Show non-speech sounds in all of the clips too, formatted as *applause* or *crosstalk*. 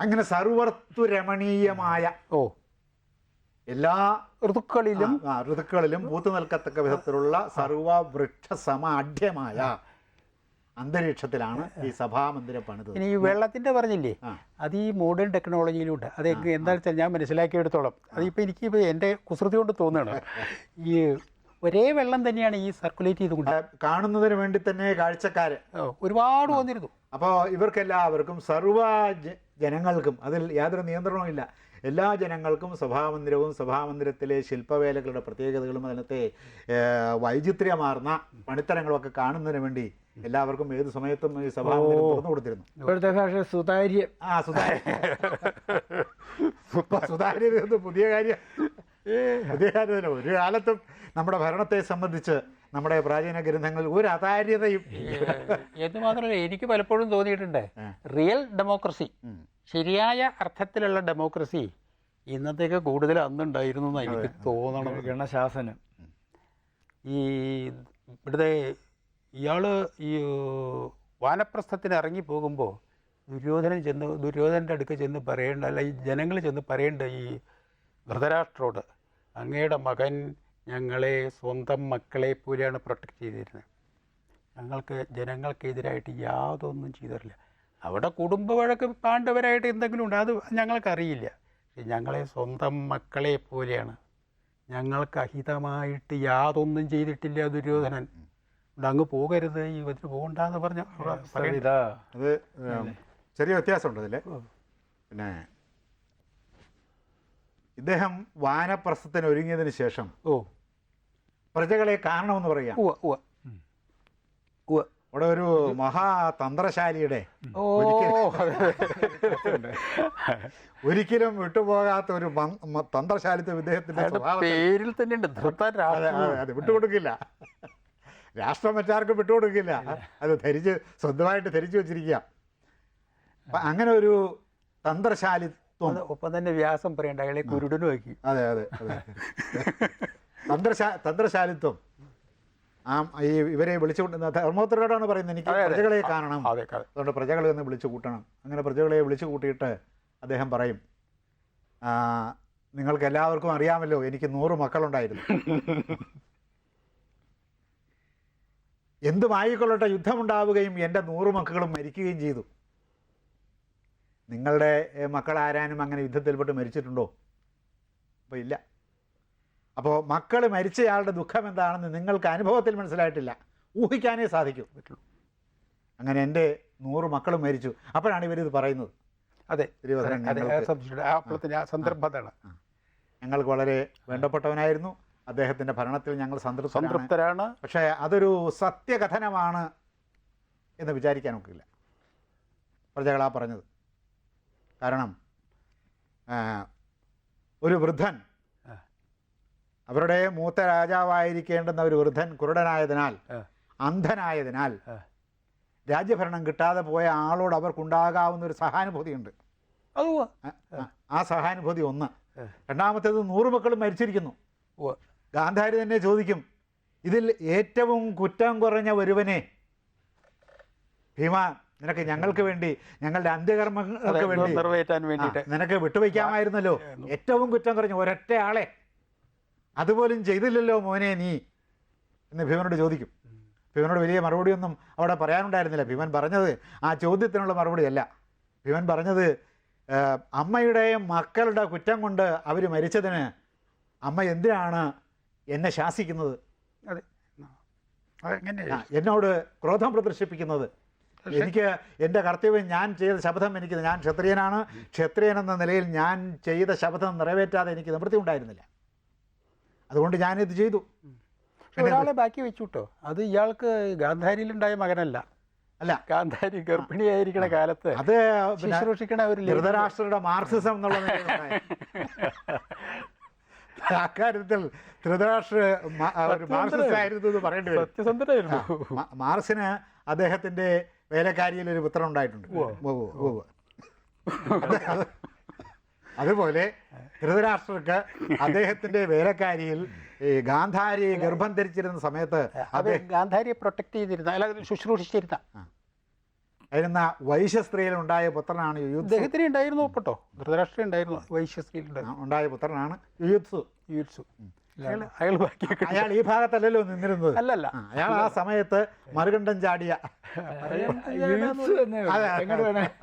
അങ്ങനെ സർവർത്തു രമണീയമായ ഓ. എല്ലാ ഋതുക്കളിലും ഋതുക്കളിലും പൂത്തു നിൽക്കത്തക്ക വിധത്തിലുള്ള സർവവൃക്ഷ സമാഢ്യമായ അന്തരീക്ഷത്തിലാണ് ഈ സഭാമന്ദിരം പണിത് ഇനി ഈ വെള്ളത്തിന്റെ പറഞ്ഞില്ലേ? അത് ഈ മോഡേൺ ടെക്നോളജിയിലുണ്ട് അത് എന്താണെന്ന് വെച്ചാൽ ഞാൻ മനസ്സിലാക്കിയെടുത്തോളം. അതിപ്പോൾ എനിക്ക് ഇപ്പോൾ എന്റെ കുസൃതി കൊണ്ട് തോന്നുകയാണ്. ഈ ഒരേ വെള്ളം തന്നെയാണ് ഈ സർക്കുലേറ്റ് ചെയ്തുകൊണ്ട്. കാണുന്നതിന് വേണ്ടി തന്നെ കാഴ്ചക്കാര്. ഓ, ഒരുപാട് വന്നിരുന്നു. അപ്പോൾ ഇവർക്കെല്ലാവർക്കും സർവ ജനങ്ങൾക്കും അതിൽ യാതൊരു നിയന്ത്രണവും ഇല്ല. എല്ലാ ജനങ്ങൾക്കും സഭാമന്ദിരവും സഭാമന്ദിരത്തിലെ ശില്പവേലകളുടെ പ്രത്യേകതകളും അതിനകത്തെ വൈചിത്ര്യമാർന്ന പണിത്തരങ്ങളൊക്കെ കാണുന്നതിന് വേണ്ടി എല്ലാവർക്കും ഏത് സമയത്തും ഈ തുറന്നു കൊടുത്തിരുന്നു. ഇപ്പോഴത്തെ ഭാഷ സുതാര്യം. ആ സുതാര്യ. സുതാര്യത എന്ന് പുതിയ കാര്യം. പുതിയ കാര്യമല്ല ഒരു കാലത്തും നമ്മുടെ ഭരണത്തെ സംബന്ധിച്ച് നമ്മുടെ പ്രാചീന ഗ്രന്ഥങ്ങളിൽ ഒരു അതാര്യതയും എന്ന് മാത്രമല്ല എനിക്ക് പലപ്പോഴും തോന്നിയിട്ടുണ്ട്. റിയൽ ഡെമോക്രസി ശരിയായ അർത്ഥത്തിലുള്ള ഡെമോക്രസി ഇന്നത്തേക്ക് കൂടുതൽ അന്നുണ്ടായിരുന്നു എന്ന് എനിക്ക് തോന്നണം ഗണശാസനം. ഈ ഇവിടുത്തെ ഇയാൾ ഈ വാനപ്രസ്ഥത്തിന് ഇറങ്ങി പോകുമ്പോൾ ദുര്യോധനൻ ചെന്ന് ദുര്യോധനന്റെ അടുക്ക ചെന്ന് പറയേണ്ട അല്ല ഈ ജനങ്ങൾ ചെന്ന് പറയേണ്ട ഈ ധൃതരാഷ്ട്രോട് അങ്ങയുടെ മകൻ ഞങ്ങളെ സ്വന്തം മക്കളെ പോലെയാണ് പ്രൊട്ടക്റ്റ് ചെയ്തിരുന്നത്. ഞങ്ങൾക്ക് ജനങ്ങൾക്കെതിരായിട്ട് യാതൊന്നും ചെയ്തിട്ടില്ല. അവിടെ കുടുംബ വഴക്ക് പാണ്ഡവരായിട്ട് എന്തെങ്കിലും ഉണ്ട് അത് ഞങ്ങൾക്കറിയില്ല. പക്ഷെ ഞങ്ങളെ സ്വന്തം മക്കളെ പോലെയാണ്. ഞങ്ങൾക്ക് അഹിതമായിട്ട് യാതൊന്നും ചെയ്തിട്ടില്ല ദുര്യോധനൻ. ഇവിടെ അങ്ങ് പോകരുത് ഈ ഇതിന് പോകണ്ടെന്ന് പറഞ്ഞ അത് ചെറിയ വ്യത്യാസമുണ്ട് അതിൽ പിന്നെ ഇദ്ദേഹം വാനപ്രസ്ഥത്തിന് ഒരുങ്ങിയതിന് ശേഷം ഓ. പ്രജകളെ കാണണമെന്ന് പറയാം. ഉവ്വ ഉവ്വ. ഉവ്വ. ഇവിടെ ഒരു മഹാതന്ത്രശാലിയുടെ ഓ. *laughs* ഒരിക്കലും വിട്ടുപോകാത്ത ഒരു തന്ത്രശാലിത്വം ഇദ്ദേഹത്തിന്റെ പേരിൽ തന്നെ ഉണ്ട് വിട്ടുകൊടുക്കില്ല. രാഷ്ട്രം മറ്റാർക്കും വിട്ടുകൊടുക്കില്ല. അത്. ധരിച്ച് സ്വന്തമായിട്ട് ധരിച്ചു വെച്ചിരിക്കുക. അപ്പൊ അങ്ങനെ ഒരു തന്ത്രശാലിത്വം. ഒപ്പം തന്നെ വ്യാസം പറയണ്ട. അയാളെ കുരുടനുമാക്കി അതെ അതെ അതെ. *laughs* തന്ത്രശാ തന്ത്രശാലിത്വം. ആ ഈ ഇവരെ വിളിച്ചു കൂട്ടുന്ന ധർമ്മോത്തരയോടാണ് പറയുന്നത്. എനിക്ക്. പ്രജകളെ കാണണം. അതെ അതെ. അതുകൊണ്ട് പ്രജകളെ ഒന്ന് വിളിച്ചു കൂട്ടണം. അങ്ങനെ പ്രജകളെ വിളിച്ചു കൂട്ടിയിട്ട് അദ്ദേഹം പറയും നിങ്ങൾക്ക് എല്ലാവർക്കും അറിയാമല്ലോ എനിക്ക് നൂറ് മക്കളുണ്ടായിരുന്നു. എന്തുമായിക്കൊള്ളട്ടെ യുദ്ധമുണ്ടാവുകയും എന്റെ നൂറ് മക്കളും മരിക്കുകയും ചെയ്തു. നിങ്ങളുടെ മക്കൾ ആരാനും അങ്ങനെ യുദ്ധത്തിൽപ്പെട്ട് മരിച്ചിട്ടുണ്ടോ? അപ്പോൾ ഇല്ല. അപ്പോൾ മക്കൾ മരിച്ചയാളുടെ ദുഃഖം എന്താണെന്ന് നിങ്ങൾക്ക് അനുഭവത്തിൽ മനസ്സിലായിട്ടില്ല. ഊഹിക്കാനേ സാധിക്കൂ. അങ്ങനെ എന്റെ നൂറ് മക്കളും മരിച്ചു. അപ്പോഴാണ് ഇവരിത് പറയുന്നത്. അതെ അപ്പോഴത്തെ ഞങ്ങൾക്ക് വളരെ വേണ്ടപ്പെട്ടവനായിരുന്നു. അദ്ദേഹത്തിന്റെ ഭരണത്തിൽ ഞങ്ങൾ സംതൃപ്തരാണ്. സംതൃപ്തരാണ്. പക്ഷേ അതൊരു സത്യകഥനമാണ് എന്ന് വിചാരിക്കാൻ ഒക്കില്ല. പ്രജകളാ പറഞ്ഞത്. കാരണം ഒരു വൃദ്ധൻ. അവരുടെ മൂത്ത രാജാവായിരിക്കേണ്ടുന്ന ഒരു വൃദ്ധൻ കുരുടനായതിനാൽ അന്ധനായതിനാൽ രാജ്യഭരണം കിട്ടാതെ പോയ ആളോട് അവർക്കുണ്ടാകാവുന്ന ഒരു സഹാനുഭൂതിയുണ്ട് ആ, സഹാനുഭൂതി ഒന്ന്. രണ്ടാമത്തേത് നൂറ് മക്കളും മരിച്ചിരിക്കുന്നു. ഗാന്ധാരി തന്നെ ചോദിക്കും ഇതിൽ ഏറ്റവും കുറ്റം കുറഞ്ഞ ഒരുവനെ? ഭീമ നിനക്ക് ഞങ്ങൾക്ക് വേണ്ടി ഞങ്ങളുടെ അന്ത്യകർമ്മങ്ങൾക്ക് വേണ്ടി. നിനക്ക് വിട്ടുവയ്ക്കാമായിരുന്നല്ലോ ഏറ്റവും കുറ്റം കുറഞ്ഞ ഒരൊറ്റ ആളെ അതുപോലും ചെയ്തില്ലല്ലോ മോനെ നീ എന്ന് ഭീമനോട് ചോദിക്കും. ഭീമനോട് വലിയ മറുപടിയൊന്നും അവിടെ പറയാനുണ്ടായിരുന്നില്ല. ഭീമൻ പറഞ്ഞത് ആ ചോദ്യത്തിനുള്ള മറുപടിയല്ല. ഭീമൻ പറഞ്ഞത് അമ്മയുടെയും അമ്മയുടെ മക്കളുടെ കുറ്റം കൊണ്ട് അവർ മരിച്ചതിന് അമ്മ എന്തിനാണ് എന്നെ ശാസിക്കുന്നത്? അതെ. എന്നോട് ക്രോധം പ്രദർശിപ്പിക്കുന്നത്. എനിക്ക് എന്റെ കർത്തവ്യം ഞാൻ ചെയ്ത ശബ്ദം എനിക്ക് ഞാൻ ക്ഷത്രിയനാണ്. ക്ഷത്രിയൻ എന്ന നിലയിൽ ഞാൻ ചെയ്ത ശബ്ദം നിറവേറ്റാതെ എനിക്ക് നിവൃത്തി ഉണ്ടായിരുന്നില്ല അതുകൊണ്ട് ഞാനിത് ചെയ്തു. ഒരാളെ ബാക്കി വെച്ചു കേട്ടോ അത് ഇയാൾക്ക് ഗാന്ധാരിയിലുണ്ടായ മകനല്ല. അല്ല. ഗാന്ധാരി ഗർഭിണിയായിരിക്കണ കാലത്ത് അത് ശുശ്രൂഷിക്കണ ഒരു. ധൃതരാഷ്ട്രയുടെ മാർക്സിസം എന്നുള്ള അക്കാര്യത്തിൽ ധൃതരാഷ്ട്ര മാർക്സിസ്റ്റ് ആയിരുന്നു എന്ന് പറയേണ്ടി വരും. സത്യസന്ധനായിരുന്നു മാർക്സിന് മാർസിന് അദ്ദേഹത്തിന്റെ വേലക്കാരിയിൽ ഒരു പുത്രം ഉണ്ടായിട്ടുണ്ട്. ഓ ഓ ഉവ്വ്. അത്- അത്- അതുപോലെ ധൃതരാഷ്ട്രക്ക് അദ്ദേഹത്തിന്റെ വേലക്കാരിയിൽ ഈ ഗാന്ധാരി ഗർഭം ധരിച്ചിരുന്ന സമയത്ത് അദ്ദേഹം ഗാന്ധാരിയെ പ്രൊട്ടക്ട് ചെയ്തിരുന്ന അല്ല ശുശ്രൂഷിച്ചിരുന്ന. അതിരുന്ന വൈശ്യസ്ത്രീയിൽ ഉണ്ടായ പുത്രനാണ് യുയുത്സു. അദ്ദേഹത്തിന് ഉണ്ടായിരുന്നു കേട്ടോ ധൃതരാഷ്ട്രീയ ഉണ്ടായിരുന്നു വൈശ്യസ്ത്രീയിൽ ഉണ്ടായ പുത്രനാണ് യുയുത്സു. യൂട്സു അയാൾ അയാൾ ബാക്കിയൊക്കെ അയാൾ ഈ ഭാഗത്തല്ലല്ലോ നിന്നിരുന്നത്. അല്ലല്ല. അയാൾ ആ സമയത്ത് മറുകണ്ഠം ചാടിയ.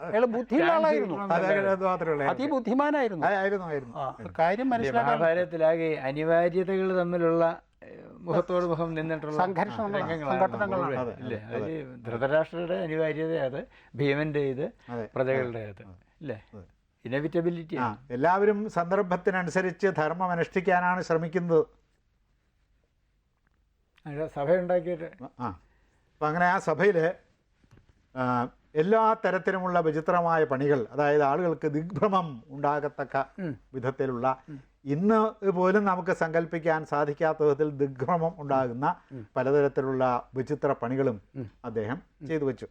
അയാൾ ബുദ്ധിയുള്ള ആളായിരുന്നു അതിബുദ്ധിമാനായിരുന്നു. കാര്യം മനസ്സിലാക്കാൻ അനിവാര്യതകൾ തമ്മിലുള്ള മുഖത്തോട് മുഖം നിന്നിട്ടുള്ള സംഘർഷങ്ങളാണ്, ധൃതരാഷ്ട്രയുടെ അനിവാര്യത അത് ഭീമന്റെ ഇത്. പ്രജകളുടെ അത്. ഇല്ലേ? ഇനവിറ്റബിലിറ്റി ആ എല്ലാവരും സന്ദർഭത്തിനനുസരിച്ച് ധർമ്മം അനുഷ്ഠിക്കാനാണ് ശ്രമിക്കുന്നത്. സഭ ഉണ്ടാക്കിയിട്ട്. ആ അപ്പം അങ്ങനെ ആ സഭയിൽ എല്ലാ തരത്തിലുമുള്ള വിചിത്രമായ പണികൾ അതായത് ആളുകൾക്ക് ദിഗ്ഭ്രമം ഉണ്ടാകത്തക്ക വിധത്തിലുള്ള ഇന്ന് പോലും നമുക്ക് സങ്കല്പിക്കാൻ സാധിക്കാത്ത വിധത്തിൽ ദിഗ്ഭ്രമം ഉണ്ടാകുന്ന പലതരത്തിലുള്ള വിചിത്ര പണികളും അദ്ദേഹം ചെയ്തു വെച്ചു.